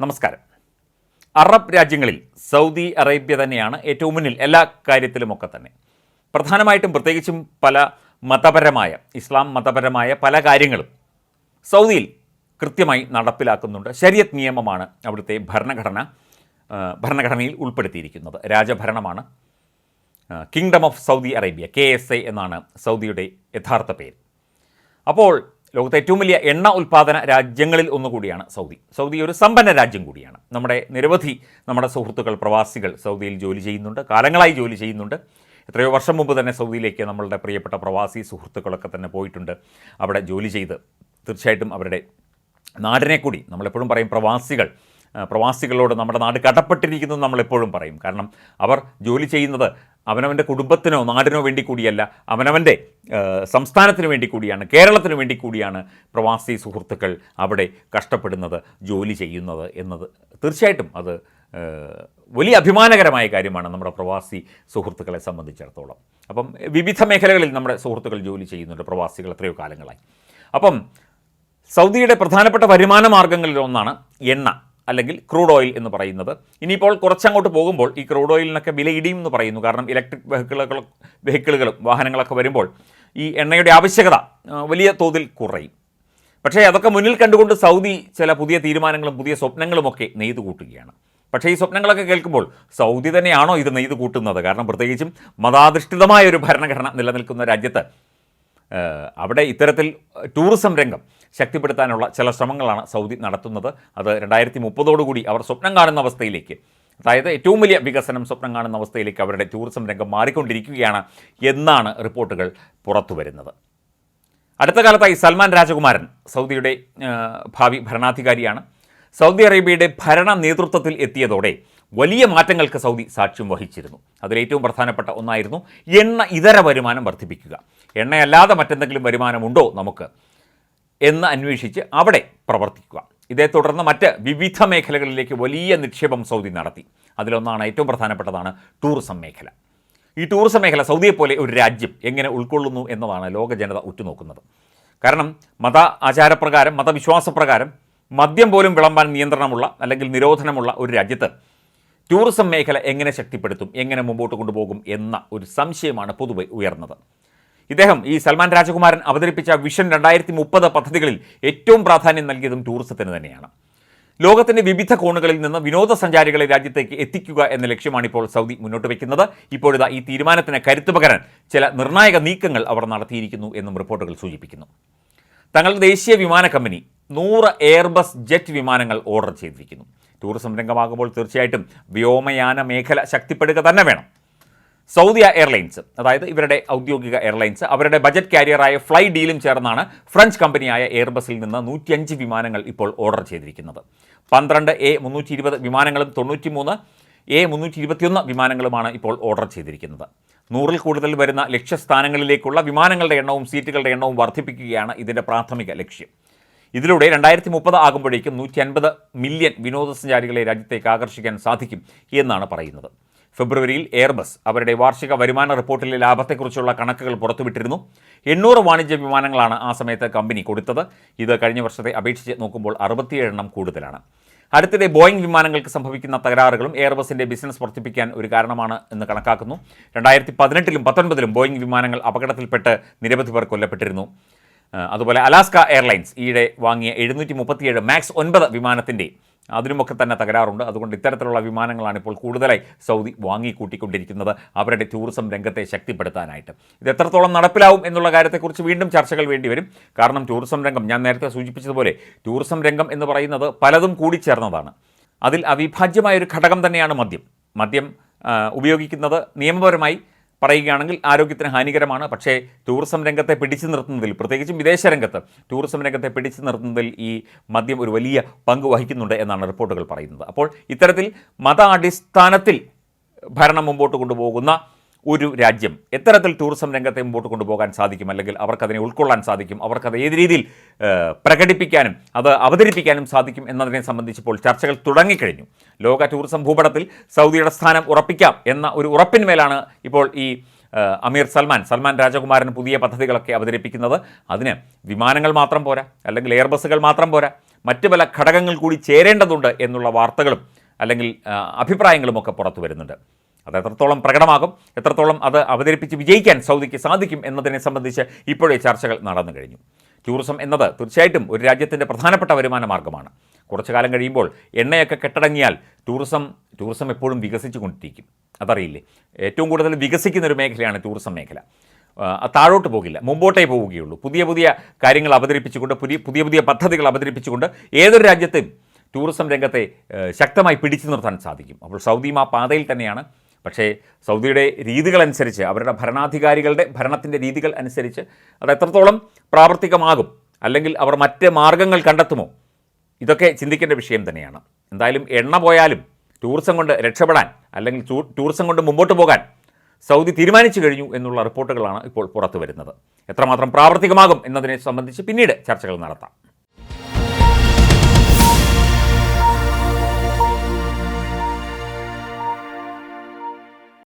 നമസ്കാരം. അറബ് രാജ്യങ്ങളിൽ Saudi Arabia തന്നെയാണ് ഏറ്റവും മുന്നിൽ എല്ലാ കാര്യത്തിലുമൊക്കെ തന്നെ. പ്രധാനമായിട്ടും പ്രത്യേകിച്ചും പല മതപരമായ ഇസ്ലാം മതപരമായ പല കാര്യങ്ങളും സൗദിയിൽ കൃത്യമായി നടപ്പിലാക്കുന്നുണ്ട്. ശരിയത്ത് നിയമമാണ് അവിടുത്തെ ഭരണഘടന ഭരണഘടനയിൽ ഉൾപ്പെടുത്തിയിരിക്കുന്നത്. രാജഭരണമാണ് kingdom of Saudi Arabia K S എന്നാണ് സൗദിയുടെ യഥാർത്ഥ പേര്. അപ്പോൾ ലോകത്തെ ഏറ്റവും വലിയ എണ്ണ ഉൽപ്പാദന രാജ്യങ്ങളിൽ ഒന്നുകൂടിയാണ് സൗദി. സൗദി ഒരു സമ്പന്ന രാജ്യം കൂടിയാണ്. നമ്മുടെ നിരവധി നമ്മുടെ സുഹൃത്തുക്കൾ പ്രവാസികൾ സൗദിയിൽ ജോലി ചെയ്യുന്നുണ്ട് കാലങ്ങളായി ജോലി ചെയ്യുന്നുണ്ട്. എത്രയോ വർഷം മുമ്പ് തന്നെ സൗദിയിലേക്ക് നമ്മളുടെ പ്രിയപ്പെട്ട പ്രവാസി സുഹൃത്തുക്കളൊക്കെ തന്നെ പോയിട്ടുണ്ട്. അവിടെ ജോലി ചെയ്ത് തീർച്ചയായിട്ടും അവരുടെ നാടിനെ കൂടി നമ്മളെപ്പോഴും പറയും പ്രവാസികൾ. പ്രവാസികളോട് നമ്മുടെ നാട് കടപ്പെട്ടിരിക്കുന്നു നമ്മളെപ്പോഴും പറയും. കാരണം അവർ ജോലി ചെയ്യുന്നത് അവനവന്റെ കുടുംബത്തിനോ നാടിനോ വേണ്ടി കൂടിയല്ല അവനവന്റെ സംസ്ഥാനത്തിന് വേണ്ടി കൂടിയാണ് കേരളത്തിന് വേണ്ടി കൂടിയാണ് പ്രവാസി സുഹൃത്തുക്കൾ അവിടെ കഷ്ടപ്പെടുന്നത് ജോലി ചെയ്യുന്നത് എന്നത്. തീർച്ചയായിട്ടും അത് വലിയ അഭിമാനകരമായ കാര്യമാണ് നമ്മുടെ പ്രവാസി സുഹൃത്തുക്കളെ സംബന്ധിച്ചിടത്തോളം. അപ്പം വിവിധ മേഖലകളിൽ നമ്മുടെ സുഹൃത്തുക്കൾ ജോലി ചെയ്യുന്നുണ്ട് പ്രവാസികൾ എത്രയോ കാലങ്ങളായി. അപ്പം സൗദിയുടെ പ്രധാനപ്പെട്ട വരുമാന മാർഗങ്ങളിൽ ഒന്നാണ് എണ്ണ. അല്ലെങ്കിൽ ക്രൂഡ് ഓയിൽ എന്ന് പറയുന്നത്. ഇനിയിപ്പോൾ കുറച്ചങ്ങോട്ട് പോകുമ്പോൾ ഈ ക്രൂഡ് ഓയിലിനൊക്കെ വില ഇടിയും എന്ന് പറയുന്നു. കാരണം ഇലക്ട്രിക് വെഹിക്കിളുകൾ വെഹിക്കിളുകളും വാഹനങ്ങളൊക്കെ വരുമ്പോൾ ഈ എണ്ണയുടെ ആവശ്യകത വലിയ തോതിൽ കുറയും. പക്ഷേ അതൊക്കെ മുന്നിൽ കണ്ടുകൊണ്ട് സൗദി ചില പുതിയ തീരുമാനങ്ങളും പുതിയ സ്വപ്നങ്ങളുമൊക്കെ നെയ്തു കൂട്ടുകയാണ്. പക്ഷേ ഈ സ്വപ്നങ്ങളൊക്കെ കേൾക്കുമ്പോൾ സൗദി തന്നെയാണോ ഇത് നെയ്തു കൂട്ടുന്നത്? കാരണം പ്രത്യേകിച്ചും മതാധിഷ്ഠിതമായ ഒരു ഭരണഘടന നിലനിൽക്കുന്ന രാജ്യത്ത് അവിടെ ഇത്തരത്തിൽ ടൂറിസം രംഗം ശക്തിപ്പെടുത്താനുള്ള ചില ശ്രമങ്ങളാണ് സൗദി നടത്തുന്നത്. അത് രണ്ടായിരത്തി മുപ്പതോടുകൂടി അവർ സ്വപ്നം കാണുന്ന അവസ്ഥയിലേക്ക് അതായത് ഏറ്റവും വലിയ വികസനം സ്വപ്നം കാണുന്ന അവസ്ഥയിലേക്ക് അവരുടെ ടൂറിസം രംഗം മാറിക്കൊണ്ടിരിക്കുകയാണ് എന്നാണ് റിപ്പോർട്ടുകൾ പുറത്തു വരുന്നത് അടുത്ത കാലത്തായി സൽമാൻ രാജകുമാരൻ സൗദിയുടെ ഭാവി ഭരണാധികാരിയാണ്. സൗദി അറേബ്യയുടെ ഭരണ നേതൃത്വത്തിൽ എത്തിയതോടെ വലിയ മാറ്റങ്ങൾക്ക് സൗദി സാക്ഷ്യം വഹിച്ചിരുന്നു. അതിലേറ്റവും പ്രധാനപ്പെട്ട ഒന്നായിരുന്നു എണ്ണ ഇതര വരുമാനം വർദ്ധിപ്പിക്കുക. എണ്ണയല്ലാതെ മറ്റെന്തെങ്കിലും വരുമാനമുണ്ടോ നമുക്ക് എന്ന് അന്വേഷിച്ച് അവിടെ പ്രവർത്തിക്കുക. ഇതേ തുടർന്ന് മറ്റ് വിവിധ മേഖലകളിലേക്ക് വലിയ നിക്ഷേപം സൗദി നടത്തി. അതിലൊന്നാണ് ഏറ്റവും പ്രധാനപ്പെട്ടതാണ് ടൂറിസം മേഖല. ഈ ടൂറിസം മേഖല സൗദിയെപ്പോലെ ഒരു രാജ്യം എങ്ങനെ ഉൾക്കൊള്ളുന്നു എന്നതാണ് ലോക ജനത ഉറ്റുനോക്കുന്നത്. കാരണം മത ആചാരപ്രകാരം മതവിശ്വാസപ്രകാരം മദ്യം പോലും വിളമ്പാൻ നിയന്ത്രണമുള്ള അല്ലെങ്കിൽ നിരോധനമുള്ള ഒരു രാജ്യത്ത് ടൂറിസം മേഖല എങ്ങനെ ശക്തിപ്പെടുത്തും എങ്ങനെ മുമ്പോട്ട് കൊണ്ടുപോകും എന്ന ഒരു സംശയമാണ് പൊതുവെ ഉയർന്നത്. ഇദ്ദേഹം ഈ സൽമാൻ രാജകുമാരൻ അവതരിപ്പിച്ച വിഷൻ രണ്ടായിരത്തി മുപ്പത് പദ്ധതികളിൽ ഏറ്റവും പ്രാധാന്യം നൽകിയതും ടൂറിസത്തിന് തന്നെയാണ്. ലോകത്തിന്റെ വിവിധ കോണുകളിൽ നിന്ന് വിനോദസഞ്ചാരികളെ രാജ്യത്തേക്ക് എത്തിക്കുക എന്ന ലക്ഷ്യമാണ് ഇപ്പോൾ സൗദി മുന്നോട്ട് വയ്ക്കുന്നത്. ഇപ്പോഴിതാ ഈ തീരുമാനത്തിന് കരുത്തു പകരാൻ ചില നിർണായക നീക്കങ്ങൾ അവർ നടത്തിയിരിക്കുന്നു എന്നും റിപ്പോർട്ടുകൾ സൂചിപ്പിക്കുന്നു. തങ്ങളുടെ ദേശീയ വിമാന കമ്പനി നൂറ് എയർബസ് ജെറ്റ് വിമാനങ്ങൾ ഓർഡർ ചെയ്തിരിക്കുന്നു. ടൂറിസം രംഗമാകുമ്പോൾ തീർച്ചയായിട്ടും വ്യോമയാന മേഖല ശക്തിപ്പെടുക തന്നെ വേണം. സൗദിയ എയർലൈൻസ് അതായത് ഇവരുടെ ഔദ്യോഗിക എയർലൈൻസ് അവരുടെ ബജറ്റ് കാരിയറായ ഫ്ലൈ ഡീലും ചേർന്നാണ് ഫ്രഞ്ച് കമ്പനിയായ എയർബസിൽ നിന്ന് നൂറ്റിയഞ്ച് വിമാനങ്ങൾ ഇപ്പോൾ ഓർഡർ ചെയ്തിരിക്കുന്നത്. പന്ത്രണ്ട് എ മുന്നൂറ്റി ഇരുപത് വിമാനങ്ങളും തൊണ്ണൂറ്റിമൂന്ന് എ മുന്നൂറ്റി ഇരുപത്തിയൊന്ന് വിമാനങ്ങളുമാണ് ഇപ്പോൾ ഓർഡർ ചെയ്തിരിക്കുന്നത്. നൂറിൽ കൂടുതൽ വരുന്ന ലക്ഷ്യസ്ഥാനങ്ങളിലേക്കുള്ള വിമാനങ്ങളുടെ എണ്ണവും സീറ്റുകളുടെ എണ്ണവും വർദ്ധിപ്പിക്കുകയാണ് ഇതിന്റെ പ്രാഥമിക ലക്ഷ്യം. ഇതിലൂടെ രണ്ടായിരത്തി മുപ്പത് ആകുമ്പോഴേക്കും നൂറ്റി അൻപത് മില്യൺ വിനോദസഞ്ചാരികളെ രാജ്യത്തേക്ക് ആകർഷിക്കാൻ സാധിക്കും എന്നാണ് പറയുന്നത്. ഫെബ്രുവരിയിൽ എയർബസ് അവരുടെ വാർഷിക വരുമാന റിപ്പോർട്ടിലെ ലാഭത്തെക്കുറിച്ചുള്ള കണക്കുകൾ പുറത്തുവിട്ടിരുന്നു. എണ്ണൂറ് വാണിജ്യ വിമാനങ്ങളാണ് ആ സമയത്ത് കമ്പനി കൊടുത്തത്. ഇത് കഴിഞ്ഞ വർഷത്തെ അപേക്ഷിച്ച് നോക്കുമ്പോൾ അറുപത്തിയേഴ് എണ്ണം കൂടുതലാണ്. അടുത്തിടെ ബോയിങ് വിമാനങ്ങൾക്ക് സംഭവിക്കുന്ന തകരാറുകളും എയർബസിന്റെ ബിസിനസ് വർദ്ധിപ്പിക്കാൻ ഒരു കാരണമാണ് എന്ന് കണക്കാക്കുന്നു. രണ്ടായിരത്തി പതിനെട്ടിലും പത്തൊൻപതിലും ബോയിങ് വിമാനങ്ങൾ അപകടത്തിൽപ്പെട്ട് നിരവധി പേർ കൊല്ലപ്പെട്ടിരുന്നു. അതുപോലെ അലാസ്ക എയർലൈൻസ് ഈയിടെ വാങ്ങിയ എഴുന്നൂറ്റി മുപ്പത്തിയേഴ് മാക്സ് ഒൻപത് വിമാനത്തിന്റെ അതിനുമൊക്കെ തന്നെ തകരാറുണ്ട്. അതുകൊണ്ട് ഇത്തരത്തിലുള്ള വിമാനങ്ങളാണ് ഇപ്പോൾ കൂടുതലായി സൗദി വാങ്ങിക്കൂട്ടിക്കൊണ്ടിരിക്കുന്നത്. അവരുടെ ടൂറിസം രംഗത്തെ ശക്തിപ്പെടുത്താനായിട്ട്. ഇത് എത്രത്തോളം നടപ്പിലാവും എന്നുള്ള കാര്യത്തെക്കുറിച്ച് വീണ്ടും ചർച്ചകൾ വേണ്ടിവരും കാരണം ടൂറിസം രംഗം ഞാൻ നേരത്തെ സൂചിപ്പിച്ചതുപോലെ ടൂറിസം രംഗം എന്ന് പറയുന്നത് പലതും കൂടിച്ചേർന്നതാണ്. അതിൽ അവിഭാജ്യമായ ഒരു ഘടകം തന്നെയാണ് മദ്യം. മദ്യം ഉപയോഗിക്കുന്നത് നിയമപരമായി പറയുകയാണെങ്കിൽ ആരോഗ്യത്തിന് ഹാനികരമാണ്. പക്ഷേ ടൂറിസം രംഗത്തെ പിടിച്ചു നിർത്തുന്നതിൽ പ്രത്യേകിച്ചും വിദേശ രംഗത്ത് ടൂറിസം രംഗത്തെ പിടിച്ചു നിർത്തുന്നതിൽ ഈ മദ്യം ഒരു വലിയ പങ്ക് വഹിക്കുന്നുണ്ട് എന്നാണ് റിപ്പോർട്ടുകൾ പറയുന്നത്. അപ്പോൾ ഇത്തരത്തിൽ മത അടിസ്ഥാനത്തിൽ ഭരണം മുമ്പോട്ട് കൊണ്ടുപോകുന്ന ഒരു രാജ്യം എത്തരത്തിൽ ടൂറിസം രംഗത്തെ മുമ്പോട്ട് കൊണ്ടുപോകാൻ സാധിക്കും അല്ലെങ്കിൽ അവർക്കതിനെ ഉൾക്കൊള്ളാൻ സാധിക്കും അവർക്കത് ഏത് രീതിയിൽ പ്രകടിപ്പിക്കാനും അത് അവതരിപ്പിക്കാനും സാധിക്കും എന്നതിനെ സംബന്ധിച്ചിപ്പോൾ ചർച്ചകൾ തുടങ്ങിക്കഴിഞ്ഞു. ലോക ടൂറിസം ഭൂപടത്തിൽ സൗദിയുടെ സ്ഥാനം ഉറപ്പിക്കാം എന്ന ഒരു ഉറപ്പിന്മേലാണ് ഇപ്പോൾ ഈ അമീർ സൽമാൻ സൽമാൻ രാജകുമാരൻ പുതിയ പദ്ധതികളൊക്കെ അവതരിപ്പിക്കുന്നത്. അതിന് വിമാനങ്ങൾ മാത്രം പോരാ അല്ലെങ്കിൽ എയർ ബസ്സുകൾ മാത്രം പോരാ മറ്റു പല ഘടകങ്ങൾ കൂടി ചേരേണ്ടതുണ്ട് എന്നുള്ള വാർത്തകളും അല്ലെങ്കിൽ അഭിപ്രായങ്ങളുമൊക്കെ പുറത്തു വരുന്നുണ്ട്. അത് എത്രത്തോളം പ്രകടമാകും എത്രത്തോളം അത് അവതരിപ്പിച്ച് വിജയിക്കാൻ സൗദിക്ക് സാധിക്കും എന്നതിനെ സംബന്ധിച്ച് ഇപ്പോഴേ ചർച്ചകൾ നടന്നു കഴിഞ്ഞു. ടൂറിസം എന്നത് തീർച്ചയായിട്ടും ഒരു രാജ്യത്തിന്റെ പ്രധാനപ്പെട്ട വരുമാന മാർഗമാണ് കുറച്ചു കാലം കഴിയുമ്പോൾ എണ്ണയൊക്കെ കെട്ടടങ്ങിയാൽ ടൂറിസം ടൂറിസം എപ്പോഴും വികസിച്ചു കൊണ്ടിരിക്കും അതറിയില്ലേ? ഏറ്റവും കൂടുതൽ വികസിക്കുന്ന ഒരു മേഖലയാണ് ടൂറിസം മേഖല. താഴോട്ട് പോകില്ല മുമ്പോട്ടേ പോവുകയുള്ളൂ. പുതിയ പുതിയ കാര്യങ്ങൾ അവതരിപ്പിച്ചുകൊണ്ട് പുതിയ പുതിയ പുതിയ പദ്ധതികൾ അവതരിപ്പിച്ചുകൊണ്ട് ഏതൊരു രാജ്യത്തെയും ടൂറിസം രംഗത്തെ ശക്തമായി പിടിച്ചു നിർത്താൻ സാധിക്കും. അപ്പോൾ സൗദിയും ആ പാതയിൽ തന്നെയാണ് പക്ഷേ സൗദിയുടെ രീതികളനുസരിച്ച് അവരുടെ ഭരണാധികാരികളുടെ ഭരണത്തിന്റെ രീതികൾ അനുസരിച്ച് അത് എത്രത്തോളം പ്രാവർത്തികമാകും അല്ലെങ്കിൽ അവർ മറ്റ് മാർഗങ്ങൾ കണ്ടെത്തുമോ ഇതൊക്കെ ചിന്തിക്കേണ്ട വിഷയം തന്നെയാണ്. എന്തായാലും എണ്ണ പോയാലും ടൂറിസം കൊണ്ട് രക്ഷപ്പെടാൻ അല്ലെങ്കിൽ ടൂറിസം കൊണ്ട് മുമ്പോട്ട് പോകാൻ സൗദി തീരുമാനിച്ചു കഴിഞ്ഞു എന്നുള്ള റിപ്പോർട്ടുകളാണ് ഇപ്പോൾ പുറത്തു വരുന്നത് എത്രമാത്രം പ്രാവർത്തികമാകും എന്നതിനെ സംബന്ധിച്ച് പിന്നീട് ചർച്ചകൾ നടത്താം.